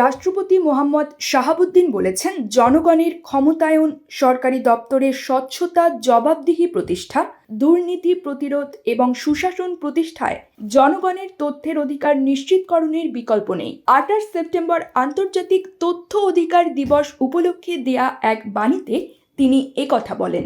রাষ্ট্রপতি মোহাম্মদ শাহাবুদ্দিন বলেছেন, জনগণের ক্ষমতায়ন সরকারি দপ্তরের স্বচ্ছতা জবাবদিহি প্রতিষ্ঠা, দুর্নীতি প্রতিরোধ এবং সুশাসন প্রতিষ্ঠায় জনগণের তথ্যের অধিকার নিশ্চিতকরণের বিকল্প নেই। আঠাশ সেপ্টেম্বর আন্তর্জাতিক তথ্য অধিকার দিবস উপলক্ষে দেয়া এক বাণীতে তিনি একথা বলেন।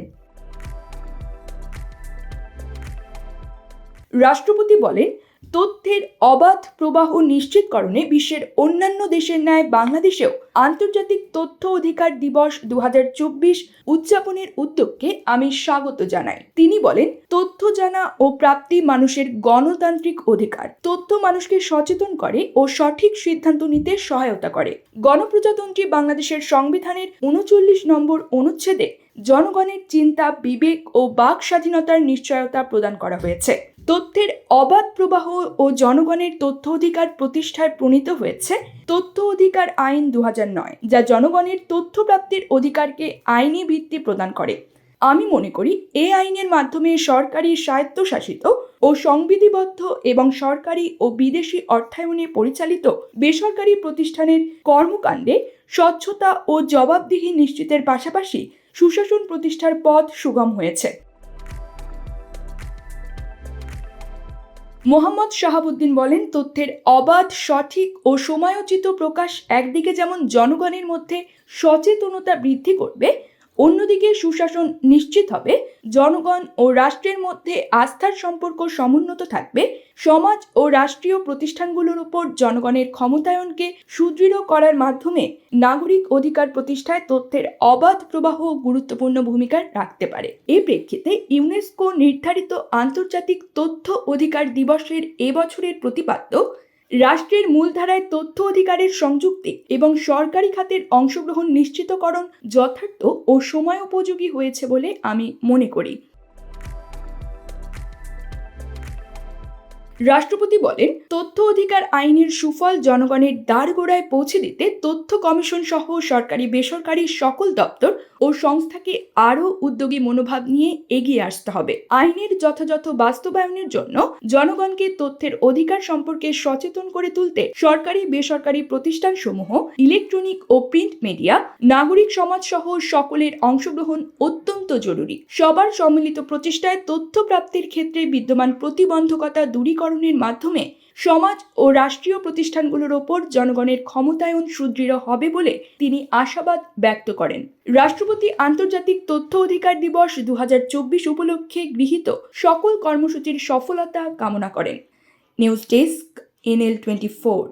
রাষ্ট্রপতি বলেন তথ্যের অবাধ প্রবাহ নিশ্চিতকরণে বিশ্বের অন্যান্য দেশের ন্যায় বাংলাদেশেও আন্তর্জাতিক তথ্য অধিকার দিবস দু হাজার চব্বিশ উদযাপনের উদ্যোগকে আমি স্বাগত জানাই। তিনি বলেন, তথ্য জানা ও প্রাপ্তি মানুষের গণতান্ত্রিক অধিকার। তথ্য মানুষকে সচেতন করে ও সঠিক সিদ্ধান্ত নিতে সহায়তা করে। গণপ্রজাতন্ত্রী বাংলাদেশের সংবিধানের উনচল্লিশ নম্বর অনুচ্ছেদে জনগণের চিন্তা, বিবেক ও বাক স্বাধীনতার নিশ্চয়তা প্রদান করা হয়েছে। তথ্যের অবাধ প্রবাহ ও জনগণের তথ্য অধিকার প্রতিষ্ঠায় প্রণীত হয়েছে। তথ্য অধিকার আইন দু নয়, যা জনগণের তথ্য প্রাপ্তির অধিকারকে আইনি ভিত্তি প্রদান করে। আমি মনে করি, এ আইনের মাধ্যমে সরকারি স্বায়ত্তশাসিত ও সংবিধিবদ্ধ এবং সরকারি ও বিদেশি অর্থায়নে পরিচালিত বেসরকারি প্রতিষ্ঠানের কর্মকাণ্ডে স্বচ্ছতা ও জবাবদিহি নিশ্চিতের পাশাপাশি সুশাসন প্রতিষ্ঠার পথ সুগম হয়েছে। মোহাম্মদ শাহাবুদ্দিন বলেন, তথ্যের অবাধ, সঠিক ও সময়োচিত প্রকাশ একদিকে যেমন জনগণের মধ্যে সচেতনতা বৃদ্ধি করবে অন্যদিকে সুশাসন নিশ্চিত হবে, জনগণ ও রাষ্ট্রের মধ্যে আস্থার সম্পর্ক সমুন্নত থাকবে, সমাজ ও রাষ্ট্রীয় প্রতিষ্ঠানগুলোর উপর জনগণের ক্ষমতায়নকে সুদৃঢ় করার মাধ্যমে নাগরিক অধিকার প্রতিষ্ঠায় তথ্যের অবাধ প্রবাহ গুরুত্বপূর্ণ ভূমিকা রাখতে পারে। এই প্রেক্ষিতে ইউনেস্কো নির্ধারিত আন্তর্জাতিক তথ্য অধিকার দিবসের এবছরের প্রতিপাদ্য রাষ্ট্রের মূলধারায় তথ্য অধিকারের সংযুক্তি এবং সরকারি খাতের অংশগ্রহণ নিশ্চিতকরণ যথার্থ ও সময় উপযোগী হয়েছে বলে আমি মনে করি। রাষ্ট্রপতি বলেন, তথ্য অধিকার আইনের সুফল জনগণের দ্বারগোড়ায় পৌঁছে দিতে তথ্য কমিশন সহ সরকারি বেসরকারি সকল দপ্তর ও সংস্থাকে আরও উদ্যোগী মনোভাব নিয়ে এগিয়ে আসতে হবে। আইনের যথাযথ বাস্তবায়নের জন্য জনগণকে তথ্যের অধিকার সম্পর্কে সচেতন করে তুলতে সরকারি বেসরকারি প্রতিষ্ঠানসমূহ, ইলেকট্রনিক ও প্রিন্ট মিডিয়া, নাগরিক সমাজ সহ সকলের অংশগ্রহণ অত্যন্ত জরুরি। সবার সম্মিলিত প্রচেষ্টায় তথ্য প্রাপ্তির ক্ষেত্রে বিদ্যমান প্রতিবন্ধকতা দূরীকরণের মাধ্যমে সমাজ ও রাষ্ট্রীয় প্রতিষ্ঠানগুলোর ওপর জনগণের ক্ষমতায়ন সুদৃঢ় হবে বলে তিনি আশাবাদ ব্যক্ত করেন। রাষ্ট্রপতি আন্তর্জাতিক তথ্য অধিকার দিবস দু হাজার চব্বিশ উপলক্ষে গৃহীত সকল কর্মসূচির সফলতা কামনা করেন। News desk, NL twenty four.